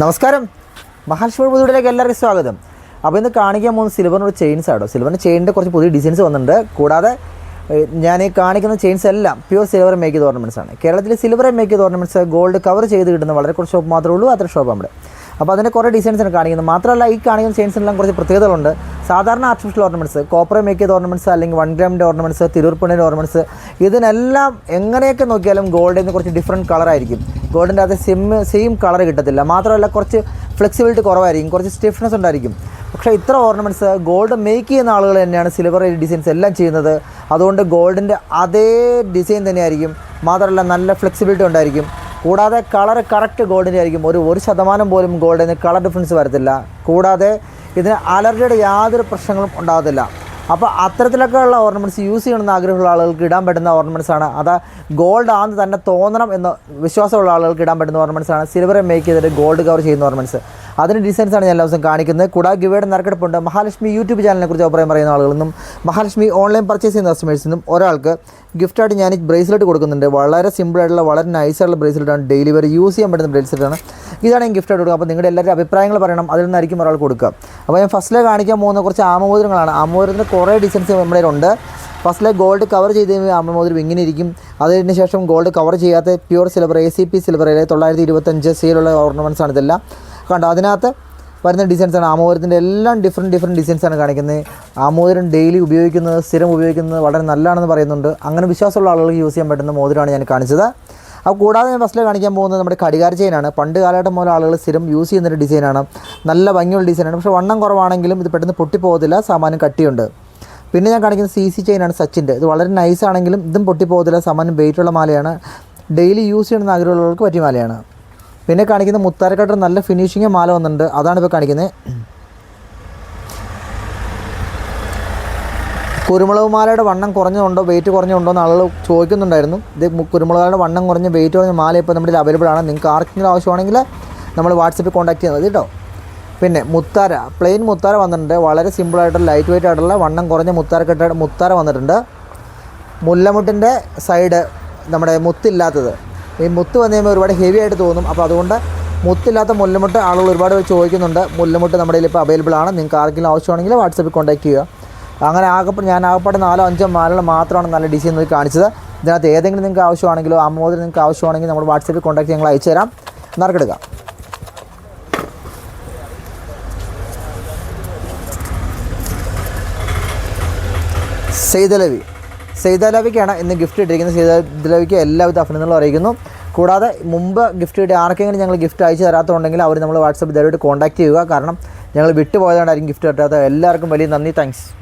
നമസ്കാരം. മഹാലക്ഷ്മി പുതുവിലേക്ക് എല്ലാവർക്കും സ്വാഗതം. അപ്പോൾ ഇന്ന് കാണിക്കാൻ പോകുന്ന സിൽവറിനോട് ചെയിൻസ് ആട്ടോ. സിൽവറിന്റെ ചെയിനിന്റെ കുറച്ച് പുതിയ ഡിസൈൻസ് വന്നിട്ടുണ്ട്. കൂടാതെ ഞാൻ ഈ കാണിക്കുന്ന ചെയിൻസ് എല്ലാം പ്യൂർ സിൽവർ മേക്ക് ഓർണമെന്റ്സ് ആണ്. കേരളത്തിൽ silver make ornaments gold cover ചെയ്ത് കിട്ടുന്ന വളരെ കുറച്ച് ഷോപ്പ് മാത്രമേ ഉള്ളൂ അത്ര ഷോപ്പ് നമ്മുടെ അപ്പോൾ അതിന്റെ കുറേ ഡിസൈൻസ് ആണ് കാണിക്കുന്നത്. മാത്രമല്ല ഈ കാണിക്കുന്ന ചെയിൻസിനെല്ലാം കുറച്ച് പ്രത്യേകതകളുണ്ട്. സാധാരണ ആർട്ടിഫിഷ്യൽ ഓർണമെന്റ്സ് കോപ്പർ മേക്ക് ചെയ്ത ഓർണമെന്റ്സ് അല്ലെങ്കിൽ വൺ ഗ്രാമിന്റെ ഓർണമെന്റ്സ് തിരുവർപ്പണിന്റെ ഓർണമെന്റ്സ് ഇതിനെല്ലാം എങ്ങനെയൊക്കെ നോക്കിയാലും ഗോൾഡിൽ നിന്ന് കുറച്ച് ഡിഫറെന്റ് കളറായിരിക്കും ഗോൾഡിന്റെ അകത്ത് സെയിം സെയിം കളർ കിട്ടത്തില്ല. മാത്രമല്ല കുറച്ച് ഫ്ലെക്സിബിലിറ്റി കുറവായിരിക്കും. കുറച്ച് സ്റ്റിഫ്നെസ് ഉണ്ടായിരിക്കും. പക്ഷേ ഇത്ര ഓർണമെന്റ്സ് ഗോൾഡ് മേക്ക് ചെയ്യുന്ന ആളുകൾ തന്നെയാണ് സിൽവർ ഡിസൈൻസ് എല്ലാം ചെയ്യുന്നത്. അതുകൊണ്ട് ഗോൾഡിന്റെ അതേ ഡിസൈൻ തന്നെയായിരിക്കും. മാത്രമല്ല നല്ല ഫ്ലെക്സിബിലിറ്റി ഉണ്ടായിരിക്കും. കൂടാതെ കളർ കറക്റ്റ് ഗോൾഡിന്റെ ആയിരിക്കും. ഒരു ഒരു ശതമാനം പോലും ഗോൾഡിന് കളർ ഡിഫറൻസ് വരത്തില്ല. കൂടാതെ ഇതിന് അലർജിയുടെ യാതൊരു പ്രശ്നങ്ങളും ഉണ്ടാകത്തില്ല. അപ്പോൾ അത്തരത്തിലൊക്കെ ഉള്ള ഓർണമെന്റ്സ് യൂസ് ചെയ്യണമെന്ന് ആഗ്രഹമുള്ള ആളുകൾക്ക് ഇടാൻ പറ്റുന്ന ഓർണമെന്റ്സ് ആണ്. അത് ഗോൾഡ് ആണെന്ന് തന്നെ തോന്നണം എന്ന് വിശ്വാസമുള്ള ആളുകൾക്ക് ഇടാൻ പറ്റുന്ന ഓർണമെന്റ്സ് ആണ്. സിൽവർ മേക്ക് ചെയ്തിട്ട് ഗോൾഡ് കവർ ചെയ്യുന്ന ഓർണമെന്റ്സ് അതിന് ഡിസൈൻസ് ആണ് ഞാൻ എല്ലാ ദിവസം കാണിക്കുന്നത്. കൂടാതെ ഗിവയുടെ നറുക്കെടുപ്പുണ്ട്. മഹാലക്ഷ്മി യൂട്യൂബ് ചാനലിനെ കുറിച്ച് അഭിപ്രായം പറയുന്ന ആളുകളിൽ നിന്നും മഹാലക്ഷ്മി ഓൺലൈൻ പർച്ചേസ് ചെയ്യുന്ന കസ്റ്റമേഴ്സിൽ നിന്നും ഒരാൾക്ക് ഗിഫ്റ്റായിട്ട് ഞാൻ ബ്രേസ്ലെറ്റ് കൊടുക്കുന്നുണ്ട്. വളരെ സിമ്പിൾ ആയിട്ടുള്ള വളരെ നൈസായിട്ടുള്ള ബ്രേസ്ലെറ്റ് ആണ്. ഡെയിലി വരെ യൂസ് ചെയ്യാൻ പറ്റുന്ന ബ്രേസ്ലെറ്റാണ് ഇതാണ് ഞാൻ ഗിഫ്റ്റായിട്ട് കൊടുക്കുക അപ്പോൾ നിങ്ങളുടെ എല്ലാവരും അഭിപ്രായങ്ങൾ പറയണം. അതിൽ നിന്നായിരിക്കും ഒരാൾ കൊടുക്കുക. അപ്പോൾ ഞാൻ ഫസ്റ്റിലെ കാണിക്കാൻ പോകുന്ന കുറച്ച് ആമോദരങ്ങളാണ് ആമമോതിരത്തിന്റെ കുറേ ഡിസൈൻസ് നമ്മുടെ ഉണ്ട്. ഫസ്റ്റിലെ ഗോൾഡ് കവർ ചെയ്ത് ആമമോതിരം ഇങ്ങനെ ഇരിക്കും. അതിന് ശേഷം ഗോൾഡ് കവർ ചെയ്യാത്ത pure silver A C P സിൽവറിലെ തൊള്ളായിരത്തി ഇരുപത്തഞ്ച് സീലുള്ള ഓർണമെന്റ്സ് ആണ് ഇതെല്ലാം. കണ്ടോ അതിനകത്ത് വരുന്ന ഡിസൈൻസാണ് ആമോദരത്തിന്റെ എല്ലാം ഡിഫറെന്റ് ഡിഫറെന്റ് ഡിസൈൻസാണ് കാണിക്കുന്നത്. ആമോദരം ഡെയിലി ഉപയോഗിക്കുന്നത് സ്ഥിരം ഉപയോഗിക്കുന്നത് വളരെ നല്ലതാണെന്ന് പറയുന്നുണ്ട്. അങ്ങനെ വിശ്വാസമുള്ള ആളുകൾക്ക് യൂസ് ചെയ്യാൻ പറ്റുന്ന മോതിരമാണ് ഞാൻ കാണിച്ചത്. അപ്പോൾ കൂടാതെ ഞാൻ ഫസ്റ്റിൽ കാണിക്കാൻ പോകുന്നത് നമ്മുടെ കടികാര ചെയിനാണ് പണ്ട് കാലഘട്ടം മുതൽ ആളുകൾ സ്ഥിരം യൂസ് ചെയ്യുന്നൊരു ഡിസൈനാണ് നല്ല ഭംഗിയുള്ള ഡിസൈനാണ് പക്ഷേ വണ്ണം കുറവാണെങ്കിലും ഇത് പെട്ടെന്ന് പൊട്ടിപ്പോകത്തില്ല. സാമാനം കട്ടിയുണ്ട്. പിന്നെ ഞാൻ കാണിക്കുന്നത് സി സി ചെയിനാണ് സച്ചിന്റെ ഇത് വളരെ നൈസ് ആണെങ്കിലും ഇതും പൊട്ടിപ്പോകത്തില്ല. സാമാനം വെയിറ്റുള്ള മാലയാണ്. ഡെയിലി യൂസ് ചെയ്യണമെന്ന് ആഗ്രഹമുള്ളവർക്ക് പറ്റിയ മാലയാണ്. പിന്നെ കാണിക്കുന്ന മുത്താരക്കട്ടർ നല്ല ഫിനിഷിങ് മാല വന്നിട്ടുണ്ട്. അതാണ് ഇപ്പോൾ കാണിക്കുന്നത് കുരുമുളക് മാലയുടെ വണ്ണം കുറഞ്ഞതുണ്ടോ വെയിറ്റ് കുറഞ്ഞുണ്ടോ എന്ന് ആളുകൾ ചോദിക്കുന്നുണ്ടായിരുന്നു. ഇത് കുരുമുളകുകളുടെ വണ്ണം കുറഞ്ഞ വെയിറ്റ് കുറഞ്ഞ മാല ഇപ്പോൾ നമ്മുടെ അവൈലബിൾ ആണ്. നിങ്ങൾക്ക് ആർക്കെങ്കിലും ആവശ്യമാണെങ്കിൽ നമ്മൾ വാട്സപ്പിൽ കോൺടാക്ട് ചെയ്യുന്നത് കേട്ടോ. പിന്നെ മുത്താര പ്ലെയിൻ മുത്താര വന്നിട്ടുണ്ട്. വളരെ സിമ്പിളായിട്ടുള്ള ലൈറ്റ് വെയിറ്റ് ആയിട്ടുള്ള വണ്ണം കുറഞ്ഞ മുത്താര കെട്ട മുത്താര വന്നിട്ടുണ്ട്. മുല്ലമുട്ടിന്റെ സൈഡ് നമ്മുടെ മുത്തില്ലാത്തത്. ഈ മുത്ത് വന്നു കഴിയുമ്പോൾ ഒരുപാട് ഹെവി ആയിട്ട് തോന്നും. അപ്പോൾ അതുകൊണ്ട് മുത്തില്ലാത്ത മുല്ലമുട്ട് ആളുകൾ ഒരുപാട് ചോദിക്കുന്നുണ്ട്. മുല്ലമുട്ട് നമ്മുടെ ഇപ്പോൾ അവൈലബിൾ ആണ്. നിങ്ങൾക്ക് ആർക്കെങ്കിലും ആവശ്യമാണെങ്കിൽ വാട്സപ്പിൽ കോൺടാക്ട് ചെയ്യുക. അങ്ങനെ ആകെ ഞാൻ ആകപ്പെട്ട നാലോ അഞ്ചോ മാലകൾ മാത്രമാണ് നല്ല ഡിസൈൻ നോക്കി കാണിച്ചത്. ഇതിനകത്ത് ഏതെങ്കിലും നിങ്ങൾക്ക് ആവശ്യമാണെങ്കിലോ അമ്മോദരം നിങ്ങൾക്ക് ആവശ്യമാണെങ്കിൽ നമ്മൾ വാട്സപ്പിൽ കോൺടാക്ട് ഞങ്ങൾ അയച്ചു തരാം. നറുക്കെടുക്കാം. സെയ്തലവി. സെയ്തലവിക്കാണ് ഇന്ന് ഗിഫ്റ്റ് ഇട്ടിരിക്കുന്നത്. സെയ്തലവിക്ക് എല്ലാവിധ അഭിനന്ദനങ്ങളും അറിയിക്കുന്നു. കൂടാതെ മുമ്പ് ഗിഫ്റ്റ് കിട്ടിയ ആർക്കെങ്കിലും ഞങ്ങൾ ഗിഫ്റ്റ് അയച്ചു തരാത്തതുണ്ടെങ്കിൽ അവർ നമ്മൾ വാട്സപ്പ് ഇതായിട്ട് കോൺടാക്ട് ചെയ്യുക. കാരണം ഞങ്ങൾ വിട്ടുപോയതുകൊണ്ടായിരിക്കും ഗിഫ്റ്റ് കിട്ടാത്തത്. എല്ലാവർക്കും വലിയ നന്ദി. താങ്ക്സ്